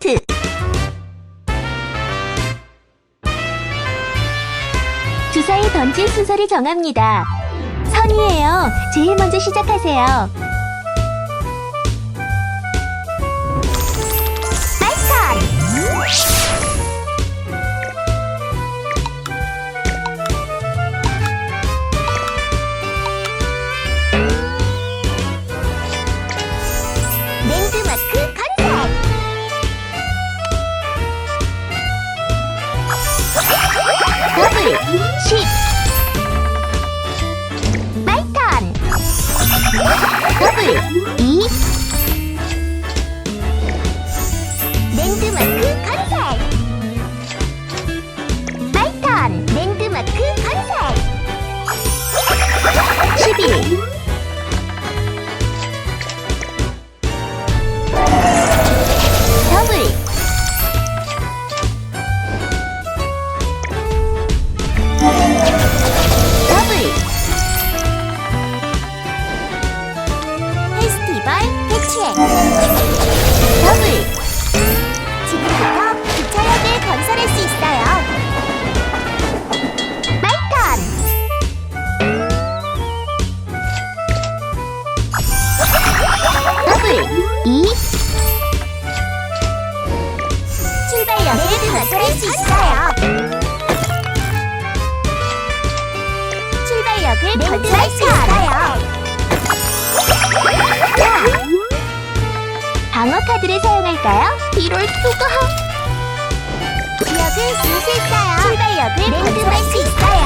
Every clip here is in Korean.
스타트! 주사위 던질 순서를 정합니다. 선이에요. 제일 먼저 시작하세요. Là 2 출발역을 건설할 수 있어요 출발역을 건설할 수 있어요. 자, 방어 카드를 사용할까요? 이럴 수가. 지역을 쓸수 있어요. 출발역을 건설할 수 있어요.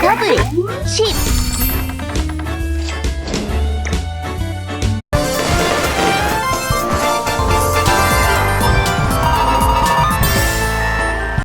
더블 10